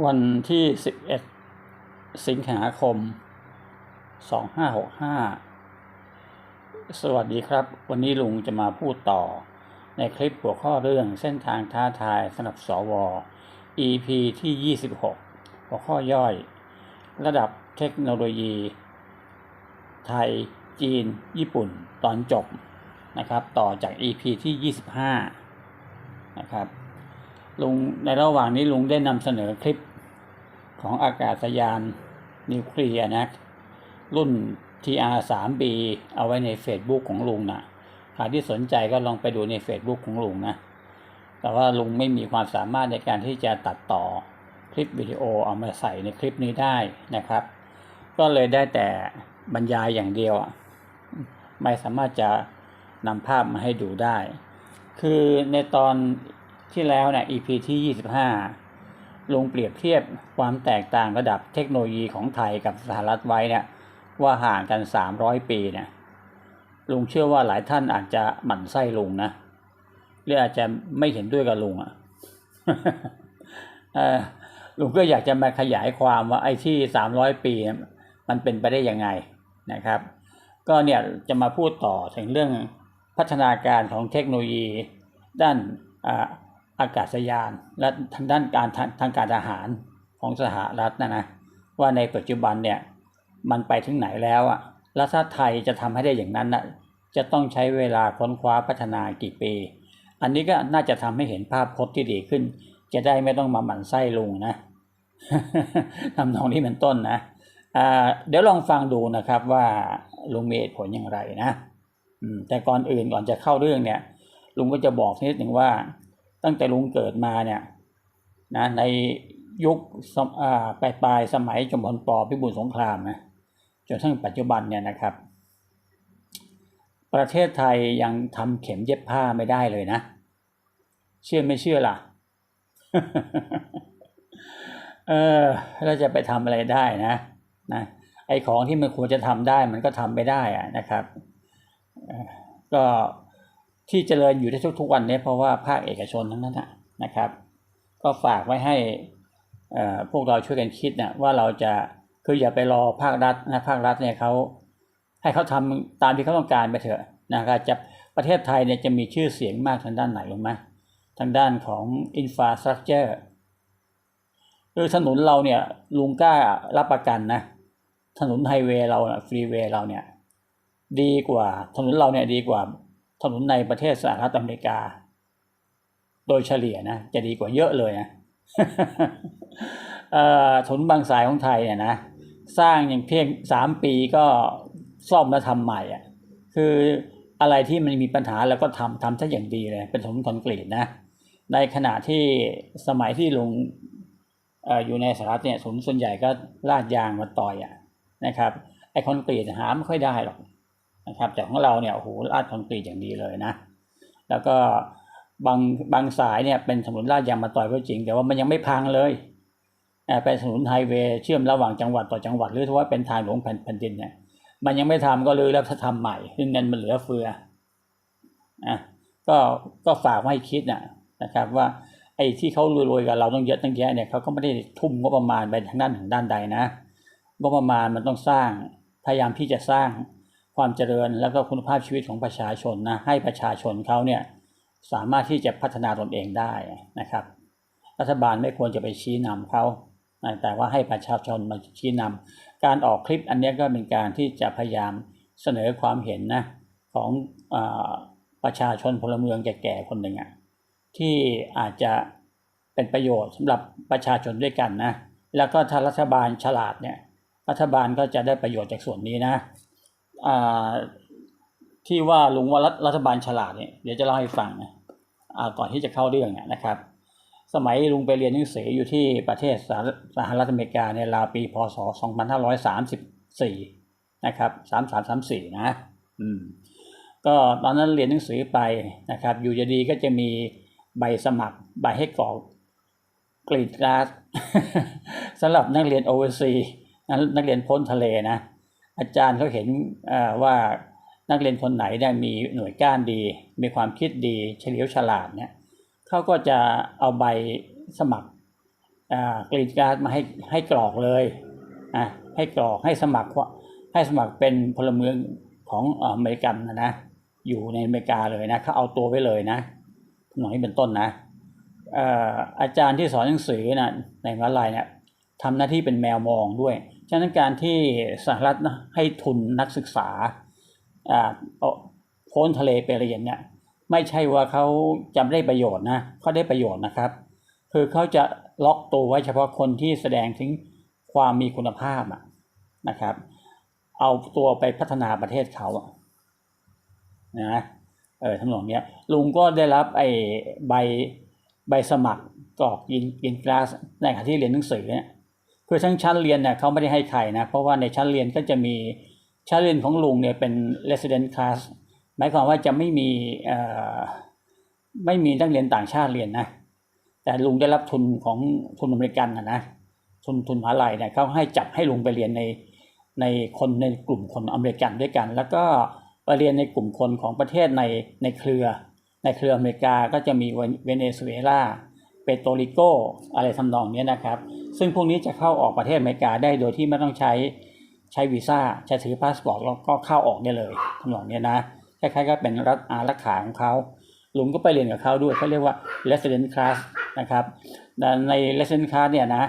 วันที่ 11 สิงหาคม 2565 สวัสดีครับ วันนี้ลุงจะมาพูดต่อ ในคลิปหัวข้อเรื่องเส้นทางท้าทายสำหรับสว EP ที่ 26 หัวข้อย่อย ระดับเทคโนโลยี ไทย จีน ญี่ปุ่น ตอนจบนะครับ ต่อจาก EP ที่ 25 นะครับ ลุงในระหว่างนี้ลุงได้นำเสนอคลิปของอากาศยานนิวเคลียร์นะ รุ่น TR3B เอาไว้ใน Facebook ของลุงนะใครที่สนใจก็ลองไปดูใน Facebook ของลุงนะ แต่ว่าลุงไม่มีความสามารถในการที่จะตัดต่อคลิปวิดีโอเอามาใส่ในคลิปนี้ได้นะครับ ก็เลยได้แต่บรรยายอย่างเดียว ไม่สามารถจะนำภาพมาให้ดูได้ คือในตอน ที่แล้วเนี่ย EP ที่ 25 ลงเปรียบเทียบความแตกต่างระดับเทคโนโลยีของไทยกับสหรัฐไว้เนี่ยว่าห่างกัน 300 ปีเนี่ยลุงเชื่อว่าหลายท่านอาจจะหมั่นไส้ลุงนะหรืออาจจะไม่เห็นด้วยกับลุงอะ่ะลุงก็อยากจะมาขยายความว่าไอ้ที่ 300 ปีมันเป็นไปได้ยังไงนะครับ ก็เนี่ยจะมาพูดต่อถึงเรื่องพัฒนาการของเทคโนโลยี ด้าน อากาศยาน และทางด้านการทางการทหารของสหรัฐนะนะว่าในปัจจุบันเนี่ยมันไปถึงไหนแล้วอะแล้วถ้าไทยจะทำให้ได้อย่างนั้นนะจะต้องใช้เวลาค้นคว้าพัฒนากี่ปี อันนี้ก็น่าจะทำให้เห็นภาพพจน์ที่ดีขึ้น จะได้ไม่ต้องมาหมั่นไส้ลุงนะทำนองนี้เป็นต้นนะเดี๋ยวลองฟังดูนะครับว่าลุงมีเหตุผลอย่างไรนะแต่ก่อนอื่นก่อนจะเข้าเรื่องเนี่ย ลุงก็จะบอกนิดหนึ่งว่า ตั้งแต่ลุงเกิดมาเนี่ยนะในยุคปลายปลายสมัยจมพลปอพิบูลสงครามนะจนทั้งปัจจุบันเนี่ยนะครับ ประเทศไทยยังทำเข็มเย็บผ้าไม่ได้เลยนะ เชื่อไม่เชื่อล่ะ เออเราจะไปทำอะไรได้นะนะไอของที่มันควรจะทำได้มันก็ทำไม่ได้อะนะครับ ก็ ที่เจริญอยู่ได้ทุกๆวันนี้เพราะว่าภาคเอกชนทั้งนั้นนะครับ ก็ฝากไว้ให้พวกเราช่วยกันคิดนะว่าเราจะคืออย่าไปรอภาครัฐนะภาครัฐเนี่ยเขาให้เขาทำตามที่เขาต้องการไปเถอะนะครับจะประเทศไทยเนี่ยจะมีชื่อเสียงมากทางด้านไหนรู้ไหมทางด้านของอินฟาสตรักเจอร์คือถนนเราเนี่ยลุงกล้ารับประกันนะ ถนนไฮเวย์เราฟรีเวย์เราเนี่ย ดีกว่าถนนเราเนี่ยดีกว่า ถนนในประเทศสหรัฐอเมริกา โดยเฉลี่ยนะ จะดีกว่าเยอะเลยนะถนนบางสายของไทยเนี่ยนะสร้างอย่างเพียงสามปีก็ซ่อมแล้วทำใหม่อะคืออะไรที่มันมีปัญหาแล้วก็ทำทำซะอย่างดีเลย เป็นถนนคอนกรีตนะ ในขณะที่สมัยที่ลงอยู่ในสหรัฐเนี่ยถนนส่วนใหญ่ก็ลาดยางมาต่อยอะนะครับไอคอนกรีตหาไม่ค่อยได้หรอก นะครับ แต่ของเราเนี่ยโอ้โหลาดคอนกรีตอย่างดีเลยนะ แล้วก็บางบางสายเนี่ยเป็นถนนลาดยางมาต่อยก็จริง แต่ว่ามันยังไม่พังเลยเป็นถนนไฮเวย์เชื่อมระหว่างจังหวัดต่อจังหวัดหรือว่าเป็นทางหลวงแผ่นดินเนี่ยมันยังไม่ทำก็เลยแล้วถ้าทำใหม่ซึ่งเงินมันเหลือเฟืออะก็ก็ฝากให้คิดนะนะครับว่าไอ้ที่เขารวยๆกับเราต้องเยอะตั้งแยะเนี่ยเขาก็ไม่ได้ทุ่มงบประมาณไปทางด้านถึงด้านใดนะงบประมาณมันต้องสร้างพยายามที่จะสร้าง ความเจริญแล้วก็คุณภาพชีวิตของประชาชนนะให้ประชาชนเขาเนี่ยสามารถที่จะพัฒนาตนเองได้นะครับ รัฐบาลไม่ควรจะไปชี้นำเขาแต่ว่าให้ประชาชนมาชี้นำการออกคลิปอันนี้ก็เป็นการที่จะพยายามเสนอความเห็นนะของอประชาชนพลเมืองแก่ๆคนหนึ่งอะที่อาจจะเป็นประโยชน์สำหรับประชาชนด้วยกันนะแล้วก็ถ้ารัฐบาลฉลาดเนี่ยรัฐบาลก็จะได้ประโยชน์จากส่วนนี้นะ ที่ว่าลุงว่ารัฐบาลฉลาดเนี่ยเดี๋ยวจะเล่าให้ฟังนะก่อนที่จะเข้าเรื่องนะครับ สมัยลุงไปเรียนหนังสืออยู่ที่ประเทศสหรัฐอเมริกาในราวปีพศ 2534 นะครับ 3334 นะอืมก็ตอนนั้นเรียนหนังสือไปนะครับ อยู่ดีก็จะมีใบสมัครใบให้กรอกกรีดกราสสำหรับนักเรียนโอเวอร์ซีนักเรียนพ้นทะเลนะ อาจารย์เขาเห็นว่านักเรียนคนไหนได้มีหน่วยก้านดี มีความคิดดีเฉลียวฉลาดเนี่ยเขาก็จะเอาใบสมัครกรีนการ์ดมาให้ให้กรอกเลยอะให้กรอกให้สมัครให้สมัครเป็นพลเมืองของอเมริกันนะนะอยู่ในอเมริกาเลยนะเขาเอาตัวไว้เลยนะทำนองนี้เป็นต้นนะเอ่ออาจารย์ที่สอนหนังสือนะในมหาลัยเนี่ยทำหน้าที่เป็นแมวมองด้วย ฉะนั้นการที่สหรัฐนะให้ทุนนักศึกษาอ่าเอาพ้นทะเลไปเรียนเนี่ยไม่ใช่ว่าเขาจะได้ประโยชน์นะเขาได้ประโยชน์นะครับ คือเขาจะล็อกตัวไว้เฉพาะคนที่แสดงถึงความมีคุณภาพอะนะครับ เอาตัวไปพัฒนาประเทศเขานะเออทั้งหมดเนี้ยลุงก็ได้รับไอ้ใบใบสมัครกรอกยินยินกลาสในขณะที่เรียนหนังสือเนี่ย คือทั้งชั้นเรียนเนี่ยเขาไม่ได้ให้ใครนะเพราะว่าในชั้นเรียนก็จะมีชั้นเรียนของลุงเนี่ยเป็น resident class หมายความว่าจะไม่มีไม่มีนักเรียนต่างชาติเรียนนะแต่ลุงได้รับทุนของทุนอเมริกันนะนะทุนทุนมหาลัยเนี่ยเขาให้จับให้ลุงไปเรียนในในคนในกลุ่มคนอเมริกันด้วยกัน แล้วก็ไปเรียนในกลุ่มคนของประเทศในในเครือ ในเครืออเมริกาก็จะมีเวเนซุเอลา เปโตริโกอะไรทำนองเนี้ยนะครับ ซึ่งพวกนี้จะเข้าออกประเทศอเมริกาได้โดยที่ไม่ต้องใช้ใช้วีซ่าใช้ถือพาสปอร์ตแล้วก็เข้าออกได้เลยทำนองเนี้ยนะคล้ายๆก็เป็นรัฐอารักขาของเขาลุงก็ไปเรียนกับเขาด้วยเขาเรียกว่า resident class นะครับใน resident class เนี่ยนะ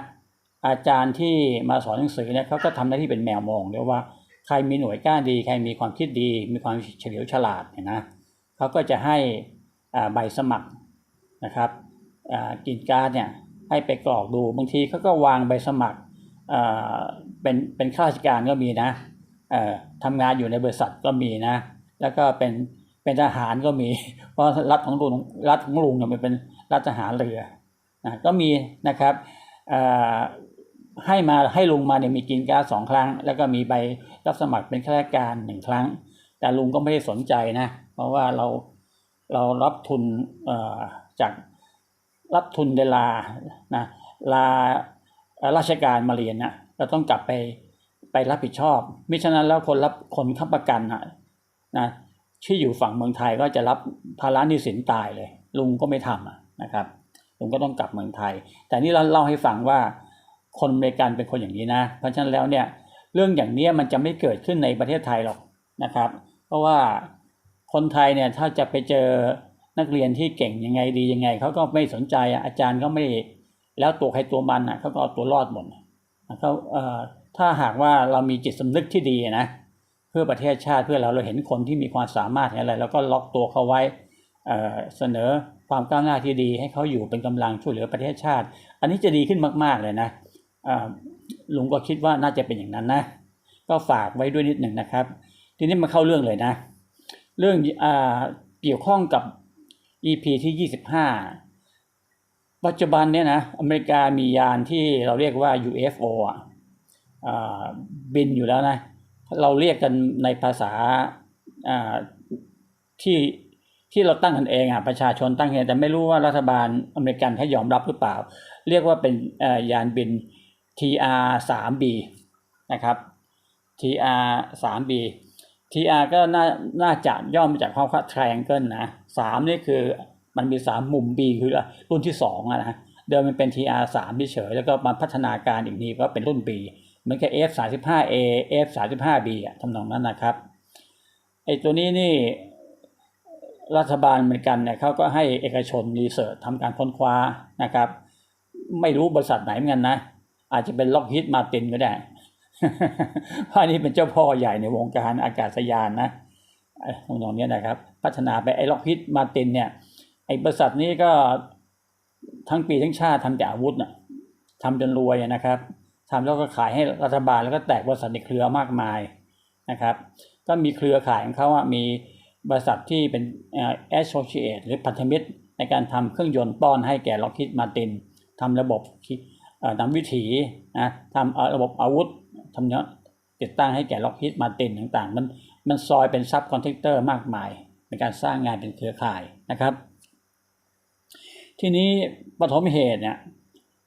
อาจารย์ที่มาสอนหนังสือเนี่ยเขาก็ทำหน้าที่เป็นแมวมองเรียว่าใครมีหน่วยก้านดี ใครมีความคิดดี มีความเฉลียวฉลาดเนี่ยนะเขาก็จะให้อ่าใบสมัครนะครับ กินการเนี่ยให้ไปกรอกดูบางทีเขาก็วางใบสมัครอ่าเป็นเป็นข้าราชการก็มีนะอ่อทำงานอยู่ในบริษัทก็มีนะ แล้วก็เป็นเป็นทหารก็มี เพราะรัฐของลุงรัฐของลุงเนี่ยมันเป็นรัฐทหารเรือนะก็มีนะครับอ่อให้มาให้ลุงมาเนี่ยมีกินการสองครั้ง แล้วก็มีใบรับสมัครเป็นข้าราชการหนึ่งครั้ง แต่ลุงก็ไม่ได้สนใจนะ เพราะว่าเราเรารับทุนอ่อจาก รับทุนเดลานะลาราชการมาเรียนนะเราต้องกลับไปไปรับผิดชอบมิฉะนั้นแล้วคนรับคนค้ำประกันนะนะที่อยู่ฝั่งเมืองไทยก็จะรับภาระหนี้สินตายเลย ลุงก็ไม่ทำนะครับลุงก็ต้องกลับเมืองไทย แต่นี่เราเล่าให้ฟังว่าคนอเมริกันเป็นคนอย่างนี้นะ เพราะฉะนั้นแล้วเนี่ยเรื่องอย่างนี้มันจะไม่เกิดขึ้นในประเทศไทยหรอกนะครับ เพราะว่าคนไทยเนี่ยถ้าจะไปเจอ นักเรียนที่เก่งยังไงดียังไงเขาก็ไม่สนใจอะอาจารย์ก็ไม่แล้วตัวใครตัวมันอะเขาก็เอาตัวรอดหมดเขาเอ่อถ้าหากว่าเรามีจิตสำนึกที่ดีนะเพื่อประเทศชาติเพื่อเราเราเห็นคนที่มีความสามารถอะไร แล้วก็ล็อกตัวเขาไว้เอ่อเสนอความก้าวหน้าที่ดีให้เขาอยู่เป็นกำลังช่วยเหลือประเทศชาติ อันนี้จะดีขึ้นมาก ๆเลยนะอ่าลุงก็คิดว่าน่าจะเป็นอย่างนั้นนะ ก็ฝากไว้ด้วยนิดหนึ่งนะครับ ทีนี้มาเข้าเรื่องเลยนะ เรื่องอ่าเกี่ยวข้องกับ EP ที่ 25 ปัจจุบันเนี่ยนะอเมริกามียานที่เราเรียกว่า UFO อะอ่าบินอยู่แล้วนะ เราเรียกกันในภาษาอ่าที่ที่เราตั้งกันเองอะประชาชนตั้งเองแต่ไม่รู้ว่ารัฐบาลอเมริกันเขายอมรับหรือเปล่า เรียกว่าเป็นเอ่อยานบิน TR 3 B นะครับ TR 3 B TR ก็น่าน่าจะย่อมาจากคำว่า triangle นะสามนี่คือมันมีสามมุม B คือรุ่นที่สองนะเดิมมันเป็น TR 3เฉยแล้วก็มาพัฒนาการอีกทีก็เป็นรุ่น B เหมือนกับ F 3 5 A F 3 5 B อะทำนองนั้นนะครับไอตัวนี้นี่รัฐบาลอเมริกันเนี่ยเขาก็ให้เอกชนรีเสิร์ชทำการค้นคว้านะครับ ไม่รู้บริษัทไหนเหมือนกันนะ อาจจะเป็นล็อกฮิตมาตินก็ได้ พราะอันนี้เป็นเจ้าพ่อใหญ่ในวงการอากาศยานนะไอ้ตรงเนี้ยนะครับ พัฒนาไปไอ้ล็อกฮิตมาตินเนี่ย ไอ้บริษัทนี้ก็ทั้งปีทั้งชาติทำแต่อาวุธน่ะทำจนรวยนะครับทำแล้วก็ขายให้รัฐบาลแล้วก็แตกบริษัทในเครือมากมายนะครับ ก็มีเครือข่ายของเขาอะมีบริษัทที่เป็นเอ่อ associate หรือพันธมิตรในการทำเครื่องยนต์ป้อนให้แก่ล็อกฮิตมาตินทำระบบเอ่อนำวิถีนะทำระบบอาวุธ ทำเนี้ยติดตั้งให้แก่ล็อกฮิตมาตินต่างๆ มันมันซอยเป็นซับคอนเทคเตอร์มากมาย ในการสร้างงานเป็นเครือข่ายนะครับ ทีนี้ปฐมเหตุเนี่ย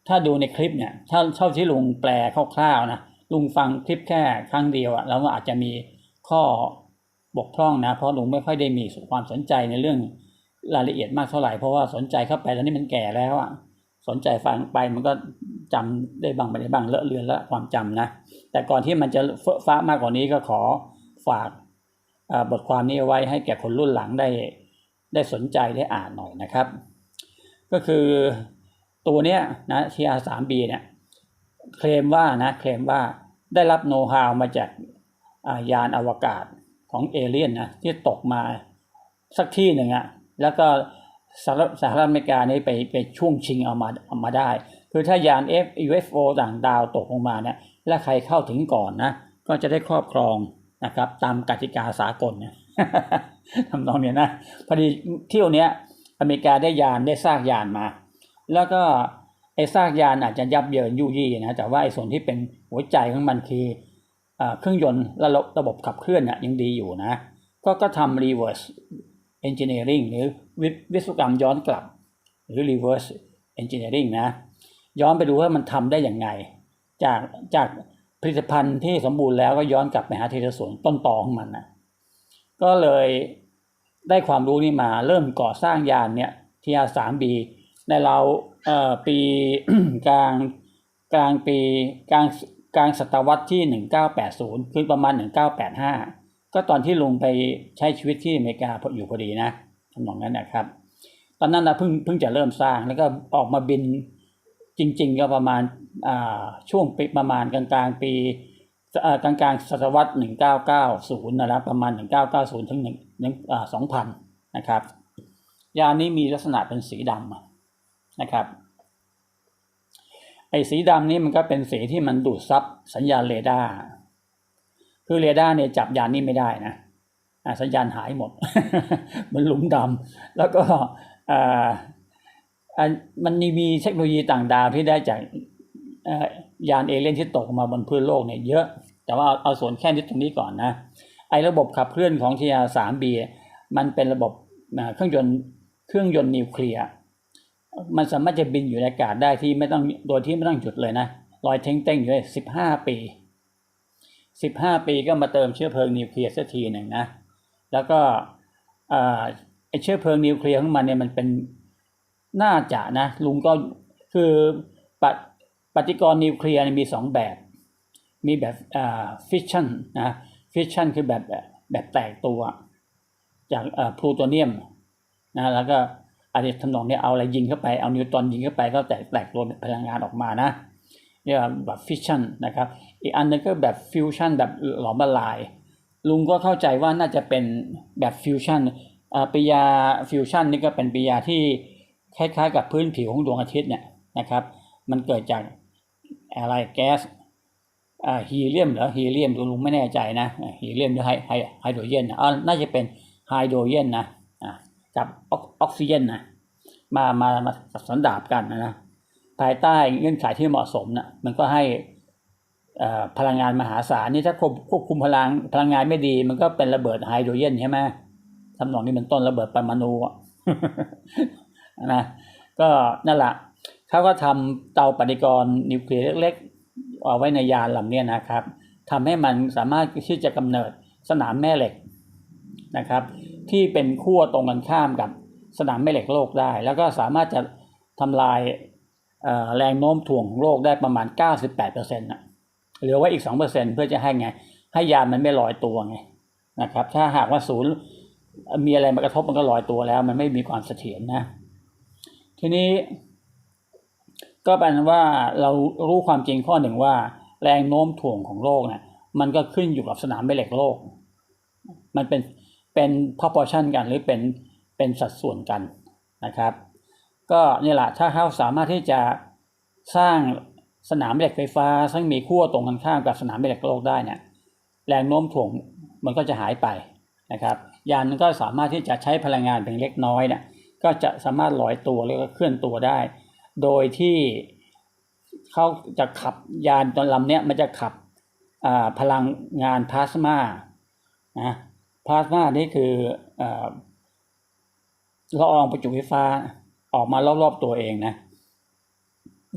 ถ้าดูในคลิปเนี่ยถ้าเท่าที่ลุงแปลคร่าวๆนะลุงฟังคลิปแค่ครั้งเดียวอะแล้วอาจจะมีข้อบกพร่องนะ เพราะลุงไม่ค่อยได้มีความสนใจในเรื่องรายละเอียดมากเท่าไหร่เพราะว่าสนใจเข้าไปแล้วนี่มันแก่แล้วอะ สนใจฟังไปมันก็จำได้บางไม่ได้บางเลอะเลือนและความจำนะ แต่ก่อนที่มันจะเฟ้อฟ้ามากกว่านี้ก็ขอฝากบทความนี้เอาไว้ให้แก่คนรุ่นหลังได้ได้สนใจได้อ่านหน่อยนะครับ ก็คือตัวเนี้ยนะ TR3B เนี่ยเคลมว่านะเคลมว่าได้รับโน้ตฮาวมาจากายานอวกาศของเอเลี่ยนนะที่ตกมาสักที่หนึ่งอะแล้วก็ สหรัฐสหรัฐอเมริกานี่ไปไปช่วงชิงเอามาเอามาได้ คือถ้ายาน F UFO ต่างดาวตกลงมาเนี่ยและใครเข้าถึงก่อนนะก็จะได้ครอบครองนะครับตามกติกาสากลนะทำนองเนี้ยนะพอดีเที่ยวเนี้ยอเมริกาได้ยานได้ซากยานมา แล้วก็ไอ้ซากยานอาจจะยับเยินยุ่ยี่นะแต่ว่าไอ้ส่วนที่เป็นหัวใจของมันคืออาเครื่องยนต์ระบบระบบขับเคลื่อนน่ะยังดีอยู่นะ ก็ก็ทำ reverse engineering หรือวิวิศวกรรมย้อนกลับ หรือ reverse engineering นะ ย้อนไปดูว่ามันทำได้อย่างไง จากจากผลิตภัณฑ์ที่สมบูรณ์แล้วก็ย้อนกลับไปหาทีละส่วนต้นตอของมันนะก็เลยได้ความรู้นี่มาเริ่มก่อสร้างยานเนี่ย TR3B ในเราเอ่อปีกลางกลางปีกลางกลางศตวรรษที่ 1980 คือประมาณ 1985 ก็ตอนที่ลงไปใช้ชีวิตที่อเมริกาอยู่พอดีนะทำนองนั้นนะครับ ตอนนั้นนะเพิ่งเพิ่งจะเริ่มสร้างแล้วก็ออกมาบินจริง ๆ ก็ประมาณาช่วงปีประมาณกลางๆปีกลางๆศตวรรษ1990นะครับประมาณ 1990 ถึง1 2000 นะครับ ยานี้มีลักษณะเป็นสีดำนะครับไอ้สีดำนี่มันก็เป็นสีที่มันดูดซับสัญญาณเรดาร์ คือเรดาร์เนี่ยจับยานนี้ไม่ได้นะสัญญาณหายหมด มันหลุมดำแล้วก็อันมันมีเทคโนโลยีต่างดาวที่ได้จากยานเอเลี่ยนที่ตกมาบนพื้นโลกเนี่ยเยอะ แต่ว่าเอาเอาส่วนแค่นิดตรงนี้ก่อนนะ ไอ้ระบบขับเคลื่อนของ TR3B มันเป็นระบบเครื่องยนต์เครื่องยนต์นิวเคลียร์ มันสามารถจะบินอยู่ในอากาศได้ที่ไม่ต้องโดยที่ไม่ต้องหยุดเลยนะลอยเท้งๆอยู่ได้สิบห้าปี สิบห้าปีก็มาเติมเชื้อเพลิงนิวเคลียร์สักทีหนึ่งนะ แล้วก็อ่าไอเชื้อเพลิงนิวเคลียร์ของมันเนี่ยมันเป็นน่าจะนะ ลุงก็คือปฏิปฏิกรณ์นิวเคลียร์มีสองแบบ มีแบบอ่าฟิชชั่นนะฟิชชั่นคือแบบแบบแตกตัว จากอ่าพลูโตเนียมนะแล้วก็อะไรทำนองเนี้ยเอาอะไรยิงเข้าไปเอานิวตรอนยิงเข้าไปก็แตกแตกตัวพลังงานออกมานะ เรียกว่าแบบฟิชชั่นนะครับอีกอันนึงก็แบบฟิวชั่นแบบหลอมละลาย ลุงก็เข้าใจว่าน่าจะเป็นแบบฟิวชั่นปิยาฟิวชั่นนี่ก็เป็นปิยาที่คล้ายๆ กับพื้นผิวของดวงอาทิตย์เนี่ยนะครับ มันเกิดจากอะไรแก๊สฮีเลียมเหรอฮีเลียมลุงไม่แน่ใจนะฮีเลียมหรือไฮไฮไฮโดรเจนนะอ่าน่าจะเป็นไฮโดรเจนนะกับออกซิเจนนะมามามาสันดาบกันนะ ภายใต้เงื่อนไขที่เหมาะสมนะมันก็ให้อ่อพลังงานมหาศาลนี่ถ้าควบควบคุมพลังพลังงานไม่ดี มันก็เป็นระเบิดไฮโดรเจนใช่ไหมทำนองนี้เป็นต้นระเบิดปรมาณูอะนะก็นั่นแหละเขาก็ทำเตาปฏิกรณ์นิวเคลียร์เล็กๆเอาไว้ในยานลำนี้นะครับทำให้มันสามารถที่จะกำเนิดสนามแม่เหล็กนะครับ ที่เป็นขั้วตรงกันข้ามกับสนามแม่เหล็กโลกได้ แล้วก็สามารถจะทำลาย แรงโน้มถ่วงของโลกได้ประมาณ 98%นะเหลือไว้อีก 2%เพื่อจะให้ไง ให้ยานมันไม่ลอยตัวไงนะครับ ถ้าหากว่าศูนย์มีอะไรมากระทบมันก็ลอยตัวแล้ว มันไม่มีความเสถียรนะ ทีนี้ ก็แปลว่าเรารู้ความจริงข้อหนึ่งว่า แรงโน้มถ่วงของโลกเนี่ยมันก็ขึ้นอยู่กับสนามแม่เหล็กโลก มันเป็นเป็น proportion กันหรือเป็นเป็นสัดส่วนกันนะครับ ก็นี่แหละถ้าเขาสามารถที่จะสร้างสนามแม่เหล็กไฟฟ้า ซึ่งมีขั้วตรงกันข้ามกับสนามแม่เหล็กโลกได้เนี่ยแรงโน้มถ่วงมันก็จะหายไปนะครับยานก็สามารถที่จะใช้พลังงานเพียงเล็กน้อยเนี่ยก็จะสามารถลอยตัวแล้วก็เคลื่อนตัวได้ โดยที่เขาจะขับยานตอนลำเนี้ยมันจะขับพลังงานพลาสมานะพลาสมานี่คือละอองประจุไฟฟ้า ออกมารอบๆตัวเองนะ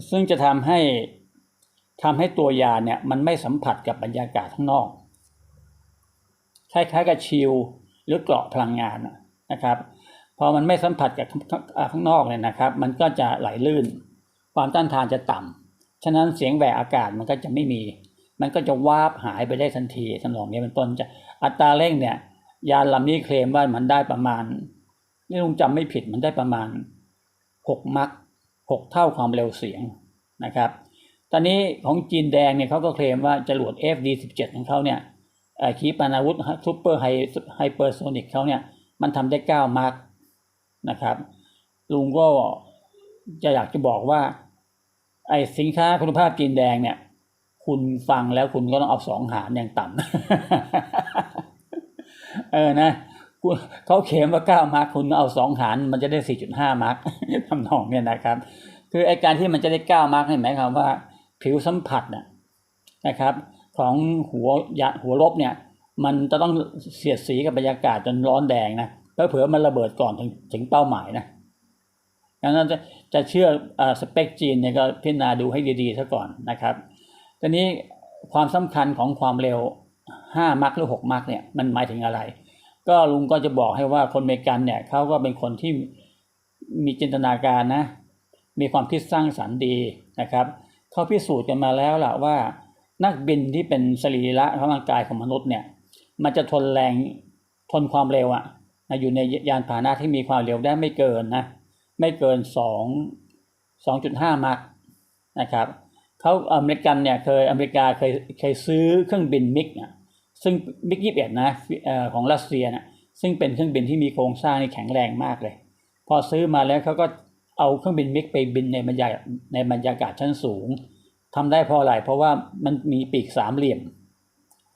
ซึ่งจะทำให้ทำให้ตัวยาเนี่ยมันไม่สัมผัสกับบรรยากาศข้างนอก คล้ายๆกับชิลหรือเกราะพลังงานนะครับ พอมันไม่สัมผัสกับข้างนอกเนี่ยนะครับ มันก็จะไหลลื่น ความต้านทานจะต่ำ ฉะนั้นเสียงแหวกอากาศมันก็จะไม่มี มันก็จะวาบหายไปได้ทันทีทำนองนี้เป็นต้นจะอัตราเร่งเนี่ยยานลำนี้เคลมว่ามันได้ประมาณนี่ลุงจำไม่ผิดมันได้ประมาณ หกมักหกเท่าความเร็วเสียงนะครับ ตอนนี้ของจีนแดงเนี่ยเขาก็เคลมว่าจรวด FD17 ของเขาเนี่ยเอ่อขีปนาวุธซูเปอร์ไฮเปอร์โซนิกเขาเนี่ยมันทำได้เก้ามาร์กนะครับ ลุงก็จะอยากจะบอกว่าไอสินค้าคุณภาพจีนแดงเนี่ย คุณฟังแล้วคุณก็ต้องเอาสองหารอย่างต่ำเออนะ เขาเขียนว่าเก้ามาร์กคุณเอาสองหารมันจะได้สี่จุดห้ามาร์กทำนองเนี่ยนะครับ คือไอการที่มันจะได้เก้ามาร์กนี่หมายความว่า ผิวสัมผัสนะนะครับ ของหัวยาหัวลบเนี่ย มันจะต้องเสียดสีกับบรรยากาศจนร้อนแดงนะแล้วเผื่อมันระเบิดก่อนถึงถึงเป้าหมายนะดังนั้นจะจะเชื่อสเปคจีนเนี่ยก็พิจารณาดูให้ดีๆซะก่อนนะครับทีนี้ความสำคัญของความเร็ว 5 มักหรือ 6 มักเนี่ยมันหมายถึงอะไร ก็ลุงก็จะบอกให้ว่าคนอเมริกันเนี่ยเขาก็เป็นคนที่มีจินตนาการนะ มีความคิดสร้างสรรค์ดีนะครับเขาพิสูจน์กันมาแล้วล่ะว่า นักบินที่เป็นสรีระร่างกายของมนุษย์เนี่ย มันจะทนแรงทนความเร็วอะ่ะอยู่ในยานพาหนะที่มีความเร็วได้ไม่เกินนะไม่เกินสองสองจุดห้ามักนะครับเขาอเมริกันเนี่ยเคยอเมริกาเคยเคยซื้อเครื่องบินมิกอะ ซึ่งมิกยี่สิบเอ็ดนะของรัสเซียนะซึ่งเป็นเครื่องบินที่มีโครงสร้างที่แข็งแรงมากเลย พอซื้อมาแล้วเขาก็เอาเครื่องบินมิกไปบินในบรรยากาศในบรรยากาศชั้นสูงทำได้พราะอะไรเพราะว่ามันมีปีกสามเหลี่ยม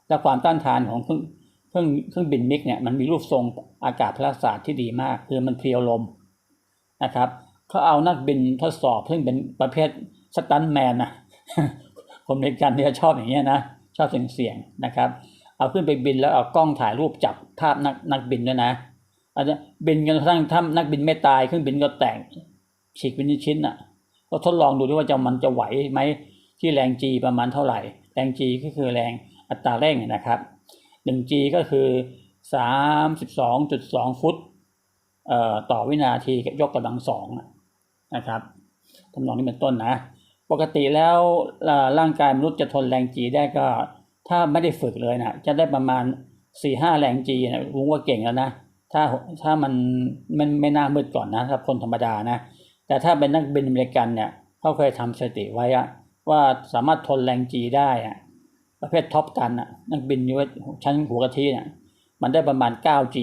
และความต้านทานของเครื่องเครื่องเครื่องบินมิกเนี่ยมันมีรูปทรงอากาศพลศาสตร์ที่ดีมาก คือมันเพลียวลมนะครับเขาเอานักบินทดสอบซึ่งเป็นประเภทสตันแมนนะคนอเมริกันเนี่ยชอบอย่างเงี้ยนะชอบเสียงเสียงๆนะครับ เอาขึ้นไปบินแล้วเอากล้องถ่ายรูปจับภาพนักนักบินด้วยนะอาจจะบินกันกระทั่งถ้านักบินไม่ตายเครื่องบินก็แตกฉีกเป็นชิ้นๆอะ ก็ทดลองดูด้วยว่าจะมันจะไหวไหมที่แรง G ประมาณเท่าไหร่ แรง G ก็คือแรงอัตราเร่งนะครับ 1G ก็คือ 32.2 ฟุตเอ่อต่อวินาทียกกำลังสองนะครับทำนองนี้เป็นต้นนะ ปกติแล้วร่างกายมนุษย์จะทนแรง G ได้ก็ ถ้าไม่ได้ฝึกเลยนะจะได้ประมาณ4-5แรง G นะรู้ว่าเก่งแล้วนะถ้าถ้ามันมันไม่น่ามืดก่อนนะครับคนธรรมดานะ แต่ถ้าเป็นนักบินอเมริกันเนี่ยเขาเคยทำสติไว้อะว่าสามารถทนแรงจีได้อะประเภทท็อปกันอะนักบินยู่ชั้นหัวกะทิเนี่ยมันได้ประมาณ 9G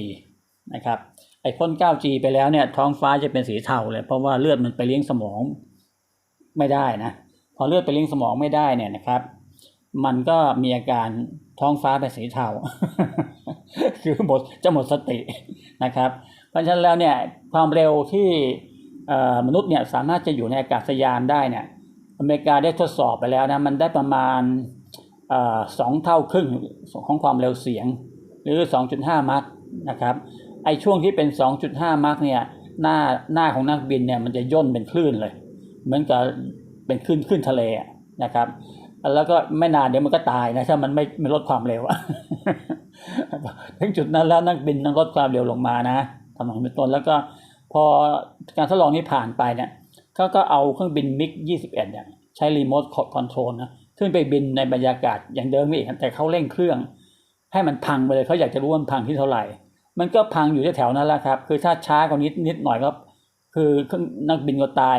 นะครับไอ้พ้น 9G ไปแล้วเนี่ยท้องฟ้าจะเป็นสีเทาเลย เพราะว่าเลือดมันไปเลี้ยงสมองไม่ได้นะ พอเลือดไปเลี้ยงสมองไม่ได้เนี่ยนะครับ มันก็มีอาการท้องฟ้าเป็นสีเทา คือหมดจะหมดสตินะครับ เพราะฉะนั้นแล้วเนี่ยความเร็วที่มนุษย์เนี่ยสามารถจะอยู่ในอากาศยานได้เนี่ยอเมริกาได้ทดสอบไปแล้วนะมันได้ประมาณสองเท่าครึ่งของความเร็วเสียง หรือ 2.5 มัคนะครับไอช่วงที่เป็น 2.5 มัคเนี่ยหน้าหน้าของนักบินเนี่ยมันจะย่นเป็นคลื่นเลย เหมือนกับเป็นคลื่นคลื่นทะเลนะครับ แล้วก็ไม่นานเดี๋ยวมันก็ตายนะถ้ามันไม่ไม่ลดความเร็วถึงจุดนั้นแล้วนักบินต้องลดความเร็วลงมานะทำของเป็นต้นแล้วก็พอการทดลองนี้ผ่านไปเนี่ยเขาก็เอาเครื่องบินมิก 21 เนี่ยใช้รีโมทคอนโทรลนะขึ้นไปบินในบรรยากาศอย่างเดิมอีกแต่เขาเร่งเครื่อง ให้มันพังไปเลยเขาอยากจะรู้ว่ามันพังที่เท่าไหร่ มันก็พังอยู่ที่แถวนั้นแหละครับ คือถ้าช้ากว่านิดนิดหน่อยก็คือเครื่องนักบินก็ตาย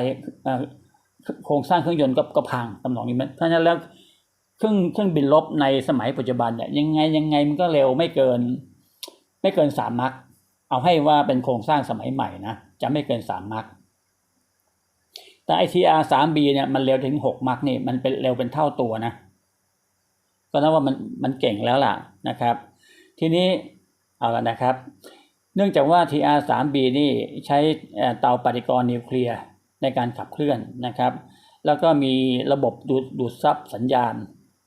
โครงสร้างเครื่องยนต์ก็ก็พังตำหนองนี้มันเพราะฉะนั้นแล้วเครื่องเครื่องบินลบในสมัยปัจจุบันเนี่ยยังไงยังไงมันก็เร็วไม่เกิน ไม่เกินสามมัคเอาให้ว่าเป็นโครงสร้างสมัยใหม่นะจะไม่เกินสามมัคแต่ไอทีอาร์สามบีเนี่ยมันเร็วถึงหกมัคนี่มันเป็นเร็วเป็นเท่าตัวนะ ก็นับว่ามันมันเก่งแล้วล่ะนะครับ ทีนี้เอาละนะครับ เนื่องจากว่า TR3B นี่ใช้เตาปฏิกรณ์นิวเคลียร์ ในการขับเคลื่อนนะครับ แล้วก็มีระบบดูดดูดซับสัญญาณ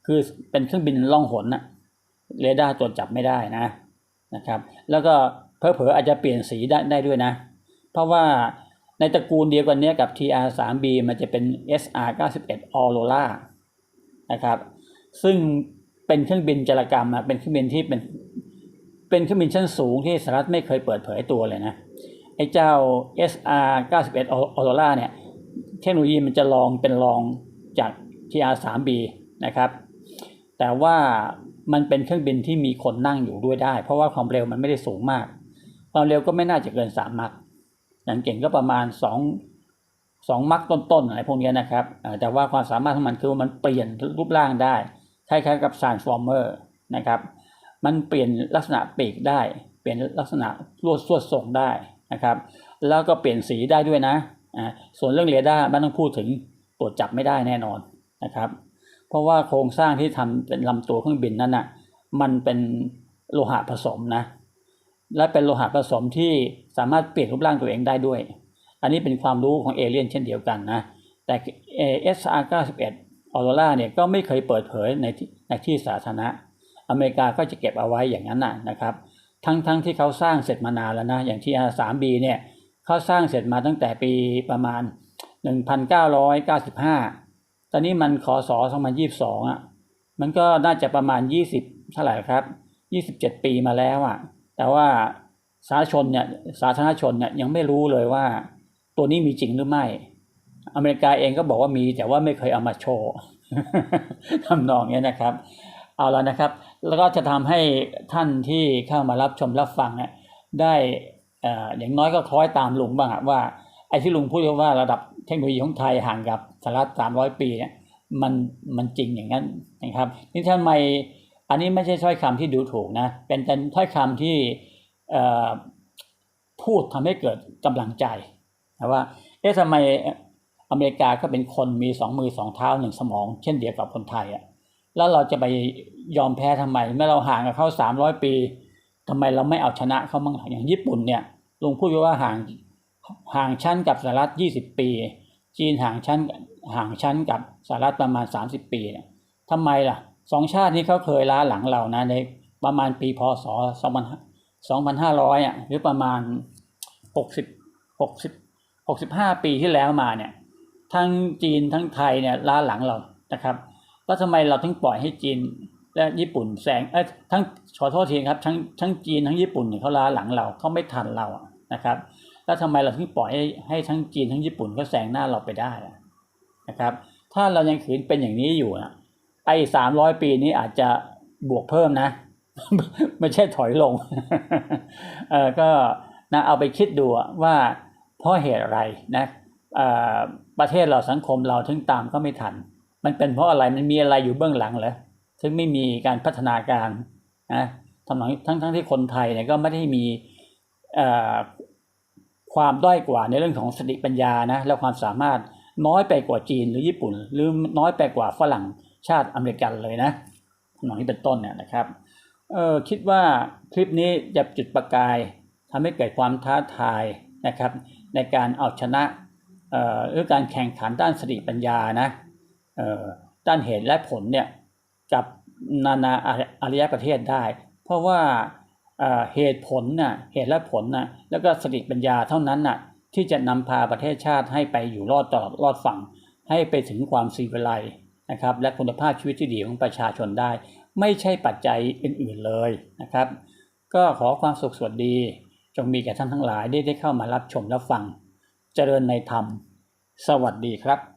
คือเป็นเครื่องบินล่องหนนะเรดาร์ตรวจจับไม่ได้นะนะครับ แล้วก็เพอเพออาจจะเปลี่ยนสีได้ได้ด้วยนะ เพราะว่าในตระกูลเดียวกันนี้กับ TR3B มันจะเป็น SR91 Aurora นะครับ ซึ่งเป็นเครื่องบินจารกรรมเป็นเครื่องบินที่เป็นเป็นเครื่องบินชั้นสูงที่สหรัฐไม่เคยเปิดเผยตัวเลยนะ ไอ้เจ้า SR91 Aurora เนี่ยเทคโนโลยีมันจะลองเป็นรองจาก TR3B นะครับ แต่ว่ามันเป็นเครื่องบินที่มีคนนั่งอยู่ด้วยได้ เพราะว่าความเร็วมันไม่ได้สูงมาก ความเร็วก็ไม่น่าจะเกิน 3 มักอย่างเก่งก็ประมาณ 2 2 มักต้นๆอะไรพวกนี้นะครับ แต่ว่าความสามารถของมันคือมันเปลี่ยนรูปร่างได้คล้ายๆกับ Transformer นะครับ มันเปลี่ยนลักษณะปีกได้ เปลี่ยนลักษณะลวดสวดทรงได้ นะครับ แล้วก็เปลี่ยนสีได้ด้วยนะอ่าส่วนเรื่องเรดาร์ไม่ต้องพูดถึงตรวจจับไม่ได้แน่นอนนะครับ เพราะว่าโครงสร้างที่ทำเป็นลำตัวเครื่องบินนั้นน่ะมันเป็นโลหะผสมนะ และเป็นโลหะผสมที่สามารถเปลี่ยนรูปร่างตัวเองได้ด้วย อันนี้เป็นความรู้ของเอเลี่ยนเช่นเดียวกันนะ แต่เอสอาร์91ออโรราเนี่ยก็ไม่เคยเปิดเผยในที่ในที่สาธารณะ อเมริกาก็จะเก็บเอาไว้อย่างนั้นนะนะครับ ทั้งทั้งที่เขาสร้างเสร็จมานานแล้วนะ อย่างที่ R3B เนี่ยเขาสร้างเสร็จมาตั้งแต่ปีประมาณ 1995 ตอนนี้มันคศ2022อะ มันก็น่าจะประมาณ 20 เท่าไหร่ครับ 27 ปีมาแล้วอะ แต่ว่าสาธารณชนเนี่ย สาธารณชนเนี่ยยังไม่รู้เลยว่า ตัวนี้มีจริงหรือไม่ อเมริกาเองก็บอกว่ามีแต่ว่าไม่เคยเอามาโชว์ทำนองนี้นะครับ เอาแล้วนะครับ แล้วก็จะทำให้ท่านที่เข้ามารับชมรับฟังเนี่ยได้อย่างน้อยก็คล้อยตามลุงบ้างว่าไอ้ที่ลุงพูดว่าระดับเทคโนโลยีของไทยห่างกับสหรัฐสามร้อยปีเนี่ยมันมันจริงอย่างนั้นนะครับนี่ทำไมอันนี้ไม่ใช่ถ้อยคำที่ดูถูกนะเป็นเป็นถ้อยคำที่พูดทำให้เกิดกำลังใจนะว่าเอ๊ะทำไมอเมริกาก็เป็นคนมีสองมือสองเท้าหนึ่งสมอง เช่นเดียวกับคนไทยอะ แล้วเราจะไปยอมแพ้ทำไมเมื่อเราห่างกับเขาสามร้อยปีทำไมเราไม่เอาชนะเขาบ้างล่ะอย่างญี่ปุ่นเนี่ยลุงพูดไว้ว่าห่างห่างชั้นกับสหรัฐยี่สิบปี จีนห่างชั้นห่างชั้นกับสหรัฐประมาณสามสิบปีเนี่ยทำไมล่ะสองชาตินี้เขาเคยล้าหลังเรานะในประมาณปีพศสองพันสองพันห้าร้อยอะหรือประมาณหกสิบหกสิบหกสิบห้าปีที่แล้วมาเนี่ยทั้งจีนทั้งไทยเนี่ยล้าหลังเรานะครับ แล้วทำไมเราถึงปล่อยให้จีนและญี่ปุ่นแซงเอ้ทั้งขอโทษทีครับทั้งทั้งจีนทั้งญี่ปุ่นเนี่ยเขาล้าหลังเราเขาไม่ทันเรานะครับ แล้วทำไมเราถึงปล่อยให้ให้ทั้งจีนทั้งญี่ปุ่นเขาแซงหน้าเราไปได้นะครับ ถ้าเรายังขืนเป็นอย่างนี้อยู่นะไอ้สามร้อยปีนี้อาจจะบวกเพิ่มนะ ไม่ใช่ถอยลงเออก็นะเอาไปคิดดูว่าเพราะเหตุอะไรนะประเทศเราสังคมเราถึงตามก็ไม่ทัน มันเป็นเพราะอะไรมันมีอะไรอยู่เบื้องหลังเหรอถึงไม่มีการพัฒนาการนะทำหลังทั้งทั้งที่คนไทยเนี่ยก็ไม่ได้มีความด้อยกว่าในเรื่องของสติปัญญานะและความสามารถน้อยไปกว่าจีนหรือญี่ปุ่น หรือน้อยไปกว่าฝรั่งชาติอเมริกันเลยนะทำนองนี้เป็นต้นเนี่ยนะครับเออคิดว่าคลิปนี้จะจุดประกายทำให้เกิดความท้าทายนะครับ ในการเอาชนะเอ่อหรือการแข่งขันด้านสติปัญญานะ ด้านเหตุและผลเนี่ยกับนานาอารยประเทศได้ เพราะว่าเหตุผลน่ะเหตุและผลน่ะแล้วก็สติปัญญาเท่านั้นน่ะที่จะนำพาประเทศชาติให้ไปอยู่รอดตลอดรอดฝั่ง ให้ไปถึงความสีวิไลนะครับและคุณภาพชีวิตที่ดีของประชาชนได้ ไม่ใช่ปัจจัยอื่นๆเลยนะครับ ก็ขอความสุขสวัสดี จงมีแก่ท่านทั้งหลายได้ได้เข้ามารับชมรับฟัง เจริญในธรรม สวัสดีครับ